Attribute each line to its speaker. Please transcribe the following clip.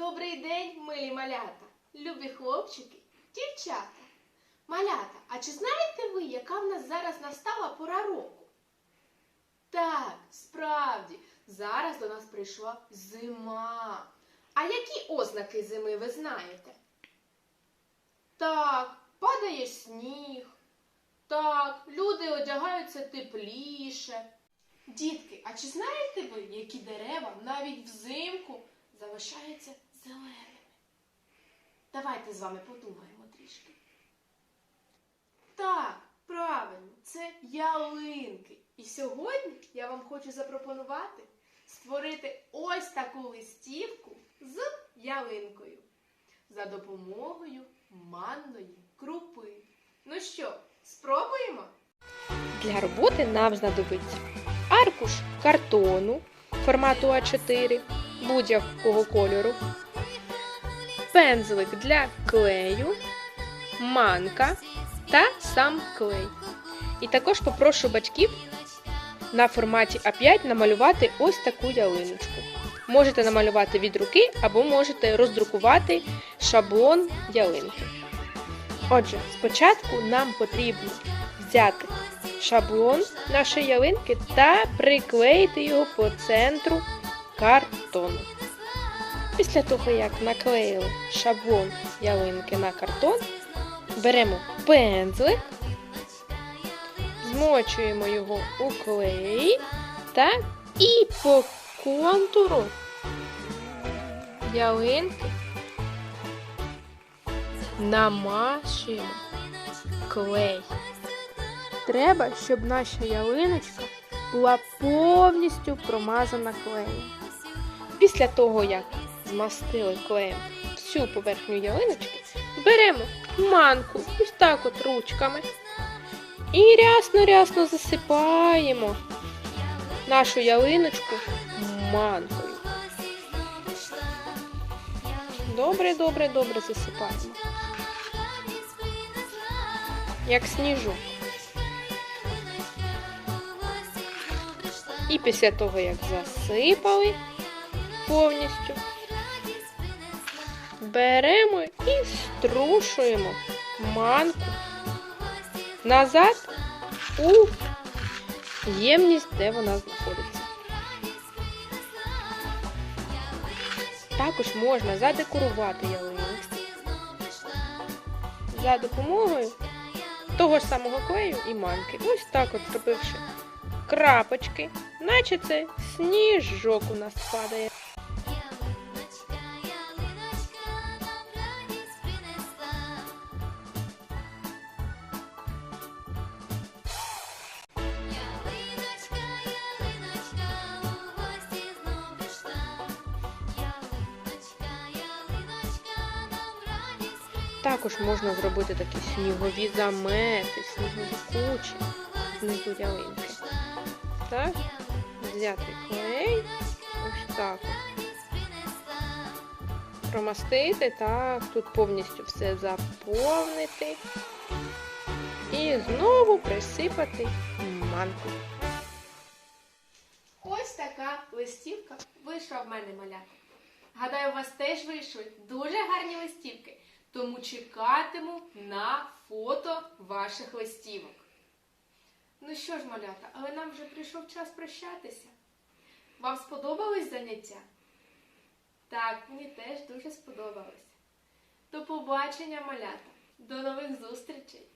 Speaker 1: Добрий день, милі малята, любі хлопчики, дівчата. Малята, а чи знаєте ви, яка в нас зараз настала пора року? Так, справді, зараз до нас прийшла зима. А які ознаки зими ви знаєте? Так, падає сніг. Так, люди одягаються тепліше. Дітки, а чи знаєте ви, які дерева навіть взимку залишаються зеленими? Давайте з вами подумаємо трішки. Так, правильно, це ялинки. І сьогодні я вам хочу запропонувати створити ось таку листівку з ялинкою за допомогою манної крупи. Ну що, спробуємо?
Speaker 2: Для роботи нам знадобиться аркуш картону формату А4 будь-якого кольору, пензлик для клею, манка та сам клей. І також попрошу батьків на форматі А5 намалювати ось таку ялиночку. Можете намалювати від руки або можете роздрукувати шаблон ялинки. Отже, спочатку нам потрібно взяти шаблон нашої ялинки та приклеїти його по центру картону. Після того, як наклеїли шаблон ялинки на картон, беремо пензлик, змочуємо його у клей та і по контуру ялинки намашуємо клей. Треба, щоб наша ялиночка була повністю промазана клеєм. Після того, як змастили клеєм всю поверхню ялиночки, беремо манку ось так от ручками і рясно-рясно засипаємо нашу ялиночку манкою. Добре, добре, добре засипаємо. Як сніжок. І після того, як засипали повністю, беремо і струшуємо манку назад у ємність, де вона знаходиться. Також можна задекорувати ялинку за допомогою того ж самого клею і манки. Ось так от зробивши крапочки, наче це сніжок у нас падає. Також можна зробити такі снігові замети, снігові кучі знизу ялинки. Так, взяти клей, ось так. Промастити, так, тут повністю все заповнити. І знову присипати манку.
Speaker 1: Ось така листівка вийшла в мене малята. Гадаю, у вас теж вийшли дуже гарні листівки, тому чекатиму на фото ваших листівок. Ну що ж, малята, але нам вже прийшов час прощатися. Вам сподобалось заняття? Так, мені теж дуже сподобалось. До побачення, малята. До нових зустрічей!